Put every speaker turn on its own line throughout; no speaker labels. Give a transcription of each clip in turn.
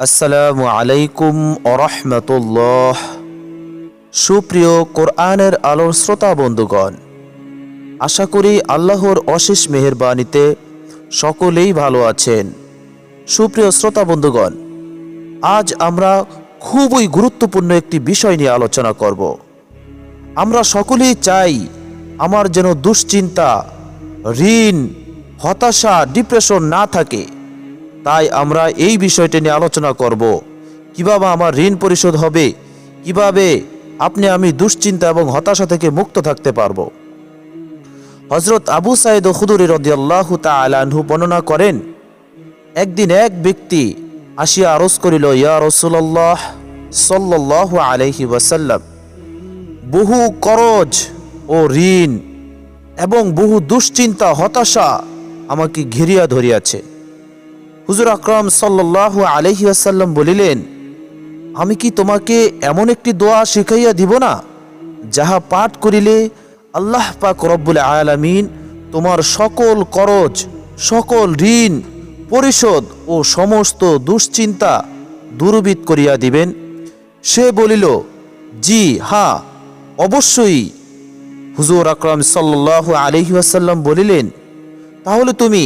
আসসালামু আলাইকুম আরহামতুল্লাহ সুপ্রিয় কোরআনের আলোর শ্রোতা বন্ধুগণ, আশা করি আল্লাহর অশেষ মেহেরবানিতে সকলেই ভালো আছেন। সুপ্রিয় শ্রোতা বন্ধুগণ, আজ আমরা খুবই গুরুত্বপূর্ণ একটি বিষয় নিয়ে আলোচনা করব। আমরা সকলেই চাই আমার যেন দুশ্চিন্তা, ঋণ, হতাশা, ডিপ্রেশন না থাকে। তাই আমরা এই বিষয়টি নিয়ে আলোচনা করব। কীভাবে আমার ঋণ পরিশোধ হবে? কীভাবে আপনি আমি দুশ্চিন্তা এবং হতাশা থেকে মুক্ত থাকতে পারব? হজরত আবু সাইদ খুদুরি রদিয়াল্লাহ তালাহু বর্ণনা করেন, একদিন এক ব্যক্তি আসিয়া আরজ করিল, ইয়া রসুল্লাহ সাল্লাহ আলহি ওয়াসাল্লাম, বহু করজ ও ঋণ এবং বহু দুশ্চিন্তা, হতাশা আমাকে ঘিরিয়া ধরিয়াছে। হুজুর আকরাম সাল্লাহ আলহি আসাল্লাম বলিলেন, আমি কি তোমাকে এমন একটি দোয়া শিখাইয়া দিব না, যাহা পাঠ করিলে আল্লাহ পাক রব্বুল আলামিন তোমার সকল করজ, সকল ঋণ, পরিশোধ ও সমস্ত দুশ্চিন্তা দূরবিত করিয়া দিবেন? সে বলিল, জি হ্যাঁ অবশ্যই। হুজুর আকরাম সাল্লাহ আলহি আসাল্লাম বলিলেন, তাহলে তুমি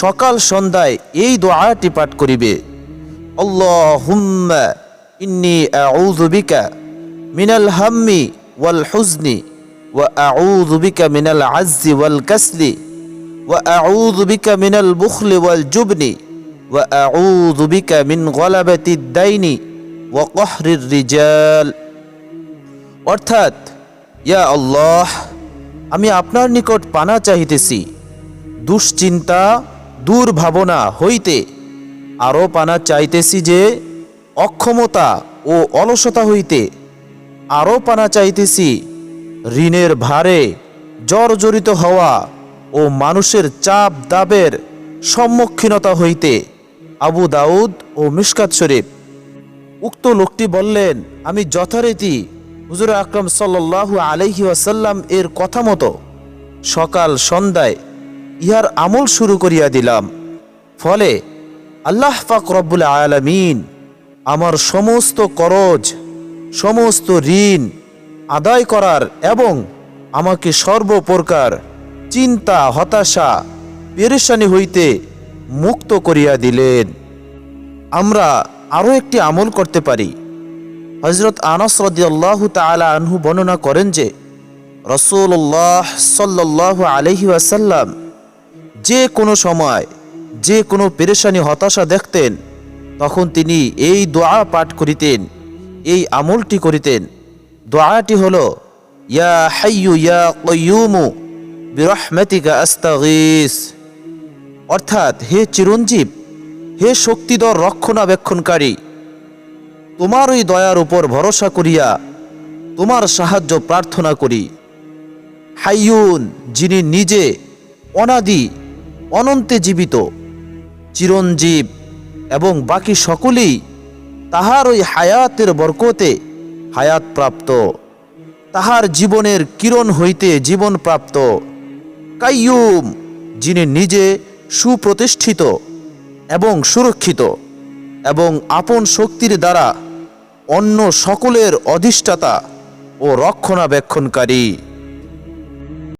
সকাল সন্ধ্যায় এই দোয়াটি পাঠ করিবে। আল্লাহুম্মা ইন্নি আউযু বিকা মিনাল হাম্মি ওয়াল হুজনি ওয়া আউযু বিকা মিনাল আজ্জি ওয়াল কাসলি ওয়া আউযু বিকা মিনাল বুখলি ওয়াল জুবনি ওয়া আউযু বিকা মিন গলাবাতি দাইনি ওয়া কহরির রিজাল। অর্থাৎ, ইয়া আল্লাহ, আমি আপনার নিকট পানা চাহিতেছি, দুশ্চিন্তা দুর্ভাবনা হইতে আরও পানা চাইতেছি যে, অক্ষমতা ও অলসতা হইতে আরও পানা চাইতেছি ঋণের ভারে জর্জরিত হওয়া ও মানুষের চাপ দাবের সম্মুখীনতা হইতে আবু দাউদ ও মিশকাত শরীফ। উক্ত লোকটি বললেন, আমি যথারীতি হুজুর আকরম সাল্লাল্লাহু আলাইহি ওয়াসাল্লাম এর কথা মতো সকাল সন্ধ্যায় ইহার আমল শুরু করিয়া দিলাম। ফলে আল্লাহ পাক রব্বুল আলামিন আমার সমস্ত করজ, সমস্ত ঋণ আদায় করার এবং আমাকে সর্বপ্রকার চিন্তা, হতাশা, পেরেশানি হইতে মুক্ত করিয়া দিলেন। আমরা আরও একটি আমল করতে পারি। হজরত আনাস রদিয়াল্লাহ তালা আনহু বর্ণনা করেন যে রসুল্লাহ সাল্লাহ আলহি আসাল্লাম যে কোনো সময় যে কোনো পেরেশানি, হতাশা দেখতেন, তখন তিনি এই দোয়া পাঠ করিতেন, এই আমলটি করিতেন। দোয়াটি হল, ইয়া হাইয়ু ইয়া কয়ুমু বিরহমেতিকা আস্তাগিস। অর্থাৎ, হে চিরঞ্জীব, হে শক্তিধর রক্ষণাবেক্ষণকারী, তোমার ওই দয়ার উপর ভরসা করিয়া তোমার সাহায্য প্রার্থনা করি। হাইয়ুন, যিনি নিজে অনাদি অনন্তে জীবিত, চিরঞ্জীব এবং বাকি সকলেই তাহার ওই হায়াতের বরকতে হায়াত প্রাপ্ত তাহার জীবনের কিরণ হইতে জীবন প্রাপ্ত কাইয়ুম, যিনি নিজে সুপ্রতিষ্ঠিত এবং সুরক্ষিত এবং আপন শক্তির দ্বারা অন্য সকলের অধিষ্ঠাতা ও রক্ষণাবেক্ষণকারী।